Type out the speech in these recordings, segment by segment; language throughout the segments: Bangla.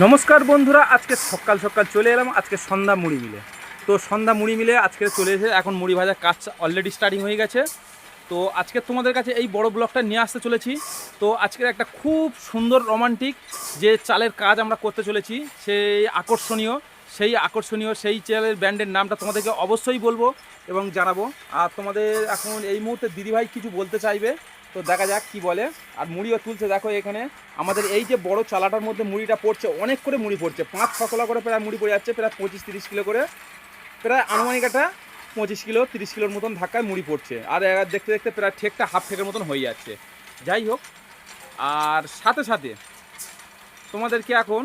নমস্কার বন্ধুরা, আজকে সকাল সকাল চলে এলাম, আজকে সন্ধ্যা মুড়ি মিলে। তো সন্ধ্যা মুড়ি মিলে আজকে চলে এসে এখন মুড়ি ভাজার কাজ অলরেডি স্টার্টিং হয়ে গেছে। তো আজকে তোমাদের কাছে এই বড় ব্লগটা নিয়ে আসতে চলেছি। তো আজকের একটা খুব সুন্দর রোমান্টিক যে চালের কাজ আমরা করতে চলেছি, সেই আকর্ষণীয় সেই আকর্ষণীয়, সেই চালের ব্র্যান্ডের নামটা তোমাদেরকে অবশ্যই বলব এবং জানাব। আর তোমাদের এখন এই মুহূর্তে দিদিভাই কিছু বলতে চাইবে তো দেখা যাক কি বলে। আর মুড়িও তুলছে দেখো এখানে। আমাদের এই যে বড় চালাটার মধ্যে মুড়িটা পড়ছে, অনেক করে মুড়ি পড়ছে। পাঁচ ছ কলা করে প্রায় মুড়ি পড়ে যাচ্ছে, প্রায় পঁচিশ তিরিশ কিলো করে। প্রায় আনুমানিক একটা পঁচিশ কিলো, তিরিশ কিলোর মতন ধাক্কায় মুড়ি পড়ছে। আর দেখতে দেখতে প্রায় ঠেকটা হাফ ঠেকের মতন হয়ে যাচ্ছে। যাই হোক, আর সাথে সাথে তোমাদেরকে এখন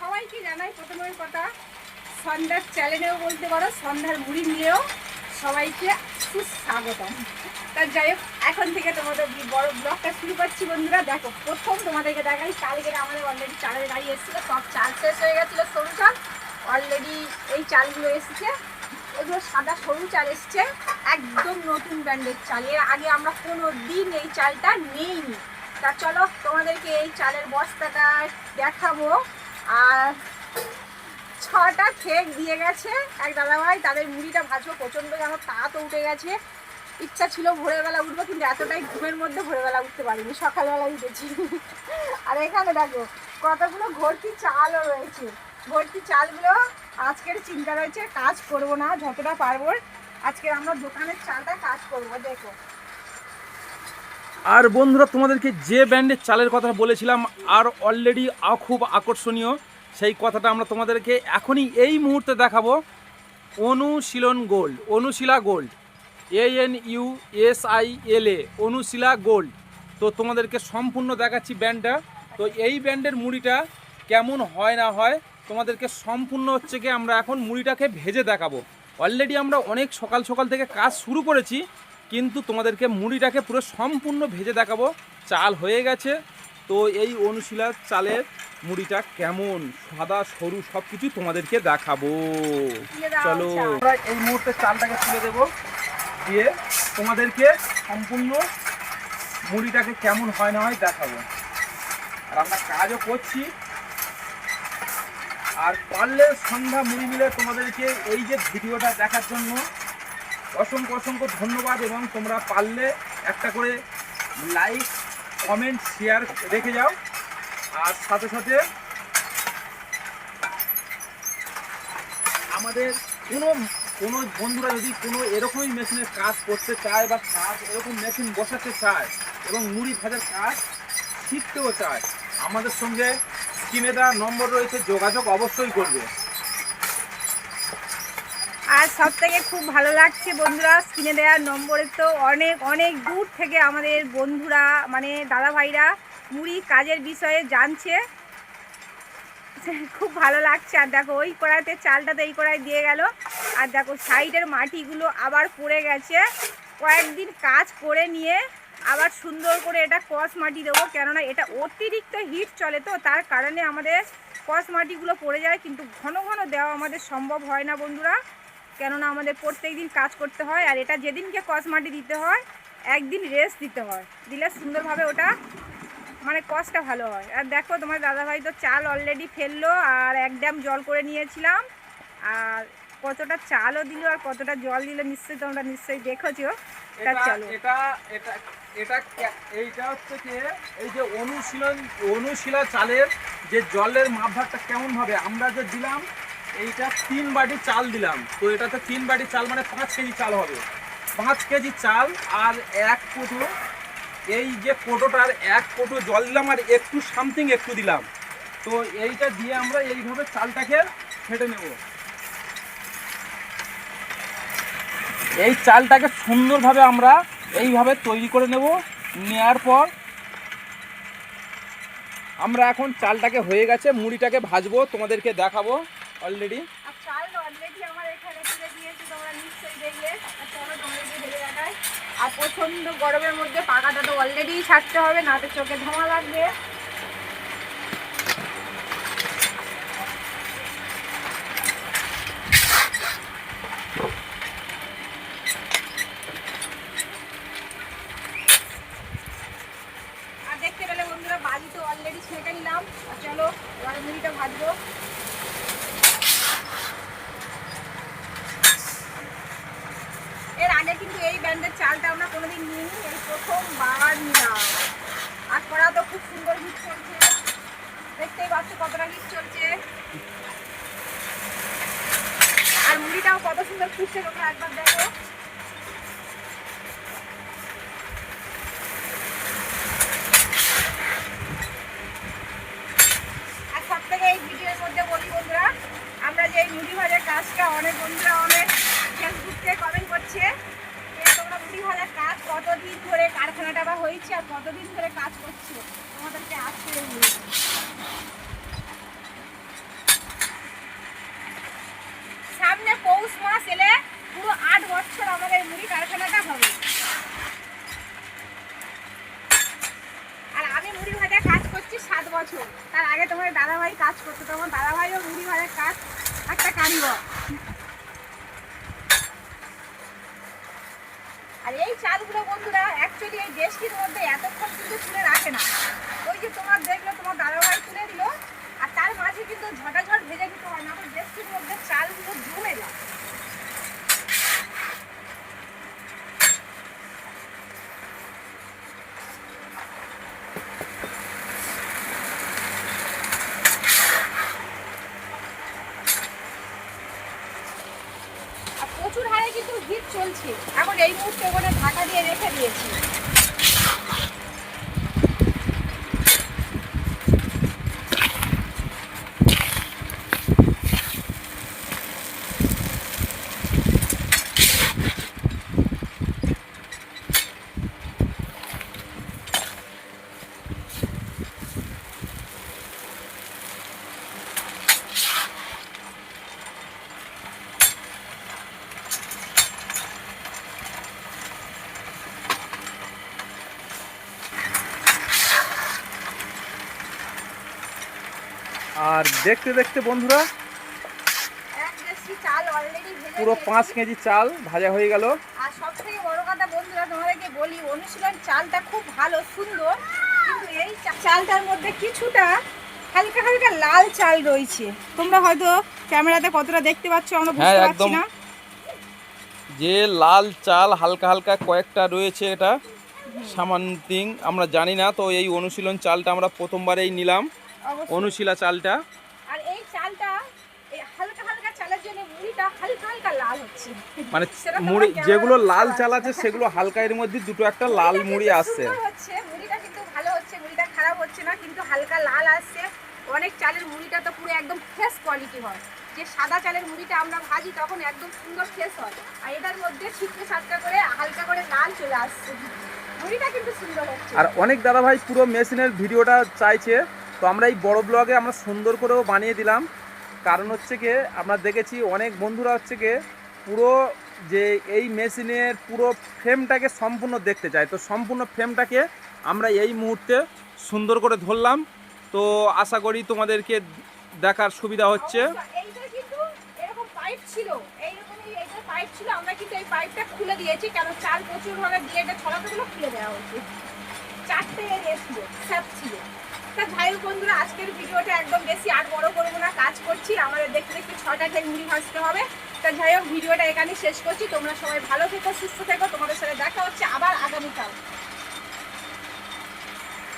সবাইকে জানাই প্রথমের কথা, সন্ধ্যার চ্যানেলেও বলতে পারো, সন্ধ্যার মুড়ি নিয়েও। সবাইকে সুস্বাগতম। তা যাই হোক, এখন থেকে তোমাদের বড় ব্লগটা শুরু করছি বন্ধুরা। দেখো, প্রথম তোমাদেরকে দেখাই, কালকে আমাদের অলরেডি চালের গাড়ি এসেছিল, সব চাল শেষ হয়ে গেছিল, সরু চাল। অলরেডি এই চালগুলো এসেছে। এগুলো সাদা সরু চাল এসছে, একদম নতুন ব্র্যান্ডের চাল। এর আগে আমরা কোনো দিন এই চালটা নেইনি। তা চলো তোমাদেরকে এই চালের বস্তাটা দেখাবো। আর ছটা কেক দিয়ে গেছে। এক দাদাভাই, তাদের মুড়িটা ভাজবো প্রচণ্ড যেন তা তো উঠে গেছে। ইচ্ছা ছিল ভোরবেলা উঠবো, কিন্তু এতটাই ঘুমের মধ্যে ভোরবেলা উঠতে পারিনি, সকালবেলা উঠেছি। আর এখানে দেখো, কতগুলো ভর্তি চালও রয়েছে। ভর্তি চালগুলো আজকের চিন্তা রয়েছে, কাজ করব না, যতটা পারব। আজকে আমরা দোকানের চালটা কাজ করব, দেখো। আর বন্ধুরা, তোমাদেরকে যে ব্র্যান্ডের চালের কথা বলেছিলাম, আর অলরেডি খুব আকর্ষণীয়। সেই কথাটা আমরা তোমাদেরকে এখনই এই মুহূর্তে দেখাবো। Anushilan gold, Anushila gold A N U S I L A Anushila gold. তো তোমাদেরকে সম্পূর্ণ দেখাচ্ছি ব্যান্ডটা। তো এই ব্র্যান্ডের মুড়িটা কেমন হয় না হয় তোমাদেরকে সম্পূর্ণ হচ্ছে কি আমরা এখন মুড়িটাকে ভেজে দেখাবো। অলরেডি আমরা অনেক সকাল সকাল থেকে কাজ শুরু করেছি, কিন্তু তোমাদেরকে মুড়িটাকে পুরো সম্পূর্ণ ভেজে দেখাবো। চাল হয়ে গেছে। তো এই অনুশীলার চালের মুড়িটা কেমন? সাদা সরু সব কিছু তোমাদেরকে দেখাবো। চলো। আমরা এই মুহূর্তে চালটাকে তুলে দেবো। দিয়ে তোমাদেরকে সম্পূর্ণ মুড়িটাকে কেমন হয় না হয় দেখাবো। আর আমরা কাজও করছি। আর পারলে সন্ধ্যা মুড়ি মিলে তোমাদেরকে এই যে ভিডিওটা দেখার জন্য অসংখ্য অসংখ্য ধন্যবাদ এবং তোমরা পারলে একটা করে লাইক কমেন্ট শেয়ার রেখে যাও। আর সাথে সাথে আমাদের কোনো কোনো বন্ধুরা যদি কোনো এরকমই মেশিনের কাজ করতে চায় বা কাজ এরকম মেশিন বসাতে চায় এবং মুড়ি ভাজার কাজ শিখতেও চায়, আমাদের সঙ্গে স্ক্রিনে দেওয়া নম্বর রয়েছে, যোগাযোগ অবশ্যই করবে। আর সব থেকে খুব ভালো লাগছে বন্ধুরা, স্ক্রিনে দেওয়ার নম্বরে তো অনেক অনেক দূর থেকে আমাদের বন্ধুরা মানে দাদা ভাইরা মুড়ি কাজের বিষয়ে জানছে। খুব ভালো লাগছে। আর দেখো, ওই কড়াইতে চালটা তো এই কড়াই দিয়ে গেল। আর দেখো, সাইডের মাটিগুলো আবার পড়ে গেছে। কয়েকদিন কাজ করে নিয়ে আবার সুন্দর করে এটা কস মাটি দেবো। কেননা এটা অতিরিক্ত হিট চলে তো, তার কারণে আমাদের কস মাটিগুলো পড়ে যায়। কিন্তু ঘন ঘন দেওয়া আমাদের সম্ভব হয় না বন্ধুরা। কেননা আমাদের প্রত্যেক দিন কাজ করতে হয়। আর এটা যেদিনকে কস মাটি দিতে হয়, একদিন রেস্ট দিতে হয়। দিলে সুন্দরভাবে ওটা মানে কসটা ভালো হয়। আর দেখো তোমার দাদাভাই তো চাল অলরেডি ফেলল আর এক ড্যাম জল করে নিয়েছিলাম। আর কতটা চালও দিল আর কতটা জল দিল নিশ্চয়ই তোমরা নিশ্চয়ই দেখেছ। এটা চলো। এটা এটা এটা এইটা হচ্ছে কি এই যে অনুশীলন অনুশীলা চালের যে জলের মাপভাগটা কেমন হবে আমরা যে দিলাম এইটা তিন বাটি চাল দিলাম। তো এটাতে তিন বাটি চাল মানে পাঁচ কেজি চাল হবে। পাঁচ কেজি চাল আর এক কোটো এই যে কোটোটার এক কোটো জল দিলাম আর একটু সামথিং একটু দিলাম। তো এইটা দিয়ে আমরা এইভাবে চালটাকে ফেটে নেব। এই চালটাকে সুন্দরভাবে আমরা এইভাবে তৈরি করে নেব। নেয়ার পর আমরা এখন চালটাকে হয়ে গেছে, মুড়িটাকে ভাজবো, তোমাদেরকে দেখাবো অলরেডি চাল অলরেডি আমার এখানে দিয়েছি, তোমরা নিশ্চয়ই দেখলে। আর প্রচণ্ড গরমের মধ্যে পাকাটা তো অলরেডি ছাড়তে হবে না তো চোখে ধোঁয়া লাগবে। অলরেডি ছেঁকে নিলাম। চলো, এবার মুড়িটা ভাজবো। এর আগে কিন্তু এই ব্যান্ডের চালটা আমরা কোনোদিন নিইনি, এই প্রথমবার নিলাম আর করা তো খুব সুন্দর হিট চলছে। দেখতেই পাচ্ছ কতটা হিট চলছে। আর মুড়িটাও কত সুন্দর ফুটছে, তোমরা একবার দেখো। আর সব থেকে এই ভিডিওর মধ্যে বলি বন্ধুরা, আমরা যে এই মুড়ি ভাজার কাজটা অনেক বন্ধুরা অনেক ফেসবুকে কমেন্ট করছে যে তোমরা মুড়ি ভাজার কাজ কতদিন ধরে কারখানাটা বা হয়েছে আর কতদিন ধরে কাজ করছ? তোমাদেরকে আজকে সামনে পৌষ মাস এলে পুরো আট বছর আমাদের মুড়ি কারখানাটা হবে। আর আমি মুড়ি ভাজা কাজ করছি সাত বছর। তার আগে তোমার দাদাভাই কাজ করতো তোমার দাদাভাইও মুড়ি ভাজার কাজ, একটা কারিগর। আর বন্ধুরা অ্যাকচুয়ালি এই দেশটির মধ্যে এতক্ষণ কিন্তু তুলে রাখে না। ওই যে তোমার দেখল তোমার দাদাভাই তুলে দিল, আর তার মাঝে কিন্তু ঝটাঝট ভেজে দিতে হয় না আমার দেশটির মধ্যে চালগুলো জমে যায় আর প্রচুর হারে কিন্তু হিট চলছে এখন এই মুহূর্তে ওখানে ঢাকা দিয়ে রেখে দিয়েছি আর দেখতে দেখতে বন্ধুরা এক দেশি চাল অলরেডি ভেজে পুরো পাঁচ কেজি চাল ভাজা হয়ে গেল। আর সব বড় কথা বন্ধুরা তোমাদেরকে বলি অনুশীলন চালটা খুব ভালো সুন্দর কিন্তু এই চালটার মধ্যে কিছুটা হালকা হালকা লাল চাল রয়েছে। তোমরা হয়তো ক্যামেরাতে কতটা দেখতে পাচ্ছ আমরা হ্যাঁ, বুঝতে পারছি একদম। না। যে লাল চাল হালকা হালকা কয়েকটা রয়েছে এটা সামান্তিং আমরা জানি না তো এই অনুশীলন চালটা আমরা প্রথমবারেই নিলাম অনুশীলা চালটা। চালটা হালকা হালকা চালের জন্য মুড়িটা হালকা হালকা লাল হচ্ছে। মানে মুড়ি যেগুলো লাল চাল আছে সেগুলো হালকা এর মধ্যে দুটো একটা লাল মুড়ি আসছে। হচ্ছে মুড়িটা কিন্তু ভালো হচ্ছে মুড়িটা খারাপ হচ্ছে না কিন্তু হালকা লাল আসছে। অনেক চালের মুড়িটা তো পুরো একদম ফ্রেশ কোয়ালিটি হয়। যে সাদা চালের মুড়িটা আমরা ভাজি তখন একদম সুন্দর ফ্রেশ হয়। আর এটার মধ্যে ছিটকে সাতটা করে হালকা করে লাল চলে আসছে। মুড়িটা কিন্তু সুন্দর হচ্ছে। আর অনেক দাদা ভাই পুরো মেশিনের ভিডিওটা চাইছে। তো আমরা এই বড় ব্লগে আমরা সুন্দর করেও বানিয়ে দিলাম। কারণ হচ্ছে কি আমরা দেখেছি অনেক বন্ধুরা হচ্ছে কি পুরো যে এই মেশিনের পুরো ফ্রেমটাকে সম্পূর্ণ দেখতে চায়। তো সম্পূর্ণ ফ্রেমটাকে আমরা এই মুহূর্তে সুন্দর করে ধরলাম। তো আশা করি তোমাদেরকে দেখার সুবিধা হচ্ছে। চারটে ছিল। তা যাই হোক বন্ধুরা, আজকের ভিডিওটা একদম বেশি আর বড় করব না, কাজ করছি। আমাদের দেখতে দেখতে ছটা থেকে মুড়ি ভাজতে হবে। তা যাই হোক, ভিডিওটা এখানে শেষ করছি। তোমরা সবাই ভালো থেকো, সুস্থ থেকো। তোমাদের সাথে দেখা হচ্ছে আবার আগামীকাল।